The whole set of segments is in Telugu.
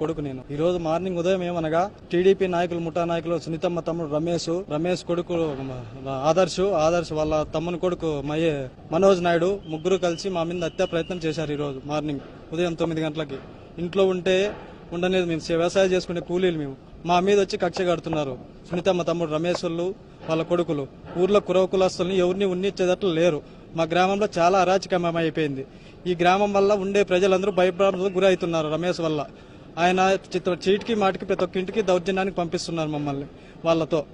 కొడుకు నేను. ఈ రోజు మార్నింగ్ ఉదయం ఏమనగా టీడీపీ నాయకులు ముఠా నాయకులు సునీతమ్మ తమ్ముడు రమేష్ రమేష్ కొడుకు ఆదర్శ్ ఆదర్శ్ వాళ్ళ తమ్ముని కొడుకు మయ్యే మనోజ్ నాయుడు ముగ్గురు కలిసి మా మీద హత్య ప్రయత్నం చేశారు ఈ రోజు మార్నింగ్ ఉదయం తొమ్మిది గంటలకి. ఇంట్లో ఉంటే ఉండలేదు మేము వ్యవసాయం చేసుకునే కూలీలు మేము. మా మీద వచ్చి కక్ష కడుతున్నారు సునీతమ్మ తమ్ముడు రమేష్ వాళ్ళ కొడుకులు. ఊర్లో కురవ కులస్తుల్ని ఎవరిని ఉన్నిచ్చేటట్లు లేరు. మా గ్రామంలో చాలా అరాచకమయం అయిపోయింది ఈ గ్రామం వల్ల ఉండే ప్రజలందరూ భయభ్రాంతులకు గురవుతున్నారు రమేష్ వల్ల. ఆయన చిత్ర చీటికి మాటికి ప్రతి ఒక్క ఇంటికి దౌర్జన్యానికి పంపిస్తున్నారు మమ్మల్ని వాళ్ళతో.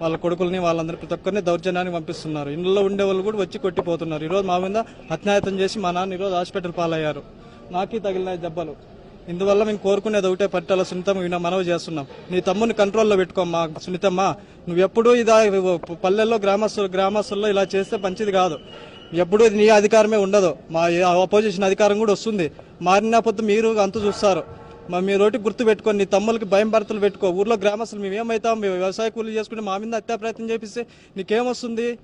వాళ్ళ కొడుకుల్ని వాళ్ళందరూ ప్రతి ఒక్కరిని దౌర్జన్యానికి పంపిస్తున్నారు. ఇంట్లో ఉండే వాళ్ళు కూడా వచ్చి కొట్టిపోతున్నారు. ఈరోజు మా మీద అత్యాయతం చేసి మా నాన్న ఈరోజు హాస్పిటల్ పాలయ్యారు. నాకీ తగిలిన దెబ్బలు. ఇందువల్ల మేము కోరుకునేది ఒకటే పట్టాల సునీతమ్మ ఈయన మనవి చేస్తున్నాం. నీ తమ్ముని కంట్రోల్లో పెట్టుకోమ్మా సునీతమ్మ నువ్వు ఎప్పుడూ ఇదా పల్లెల్లో గ్రామస్తులు గ్రామస్తుల్లో ఇలా చేస్తే మంచిది కాదు. ఎప్పుడూ నీ అధికారమే ఉండదు. మా అపోజిషన్ అధికారం కూడా వస్తుంది. మారిన పొద్దు మీరు అంత చూస్తారు. మా మీ రోటి గుర్తు పెట్టుకొని నీ తమ్ములకి భయం భర్తలు పెట్టుకో. ఊర్లో గ్రామస్తులు మేము ఏమవుతాం మేము వ్యవసాయ కూలీలు చేసుకుని మా మీద హత్యా ప్రయత్నం చేపిస్తే నీకేమొస్తుంది?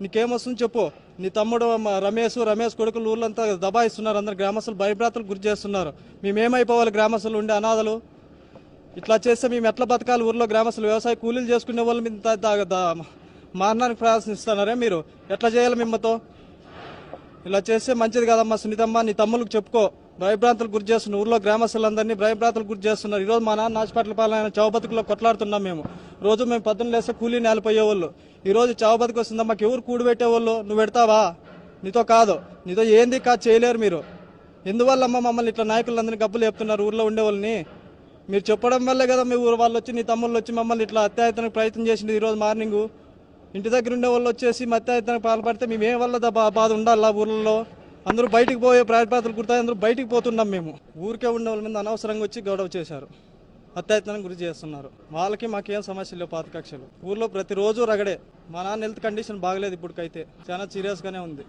నీకేమొస్తుంది చెప్పు. నీ తమ్ముడు మా రమేష్ రమేష్ కొడుకులు ఊర్లంతా దబాయిస్తున్నారు. అందరు గ్రామస్తులు భయభ్రాతలు గురి చేస్తున్నారు. మేమేమైపోవాలి గ్రామస్తులు ఉండే అనాథలు? ఇట్లా చేస్తే మేము ఎట్లా బతకాలి? ఊర్లో గ్రామస్తులు వ్యవసాయ కూలీలు చేసుకునే వాళ్ళు మీద దా- మారడానికి ప్రయత్నిస్తున్నారే మీరు? ఎట్లా చేయాలి మిమ్మతో? ఇలా చేస్తే మంచిది కదమ్మా సునీతమ్మ నీ తమ్ములకు చెప్పుకో. భయభ్రాంతులు గురి చేస్తున్నారు ఊర్లో గ్రామస్తులందరినీ భయభ్రాంతులు గురి చేస్తున్నారు. ఈరోజు మా నాన్న హాస్పిటల్ పాలన చావు కొట్లాడుతున్నాం మేము. రోజు మేము పొద్దున్న లేస్తే కూలీ నేలిపోయేవాళ్ళు. ఈరోజు చౌబతికి చావు వస్తుందా? మాకు ఎవరు కూడి పెట్టేవాళ్ళు? నువ్వు పెడతావా? నీతో కాదు. నీతో ఏంది కాదు చేయలేరు మీరు. ఎందువల్ల అమ్మ మమ్మల్ని ఇట్లా నాయకులందరినీ గబ్బులు చెప్తున్నారు ఊర్లో ఉండేవాళ్ళని? మీరు చెప్పడం వల్లే కదా మీ ఊరు వాళ్ళు వచ్చి నీ తమ్ముళ్ళు వచ్చి మమ్మల్ని ఇట్లా అత్యాయతనకు ప్రయత్నం చేసింది ఈరోజు మార్నింగ్. ఇంటి దగ్గర ఉండే వాళ్ళు వచ్చేసి అత్యాయతనకు పాల్పడితే మేము ఏ వల్ల దా- బాధ ఉండాలి ఆ ఊర్లలో? అందరూ బయటికి పోయే ప్రాయపాతలు కుడతాయి అందరూ బయటికి పోతున్నాం మేము. ఊరికే ఉండే వాళ్ళ మీద అనవసరంగా వచ్చి గొడవ చేశారు. అత్యాయతనం గురి చేస్తున్నారు. వాళ్ళకి మాకేం సమస్య లేవు పాత కక్షలు. ఊర్లో ప్రతిరోజు రగడే. మా నాన్న హెల్త్ కండిషన్ బాగలేదు ఇప్పటికైతే. చాలా సీరియస్గానే ఉంది.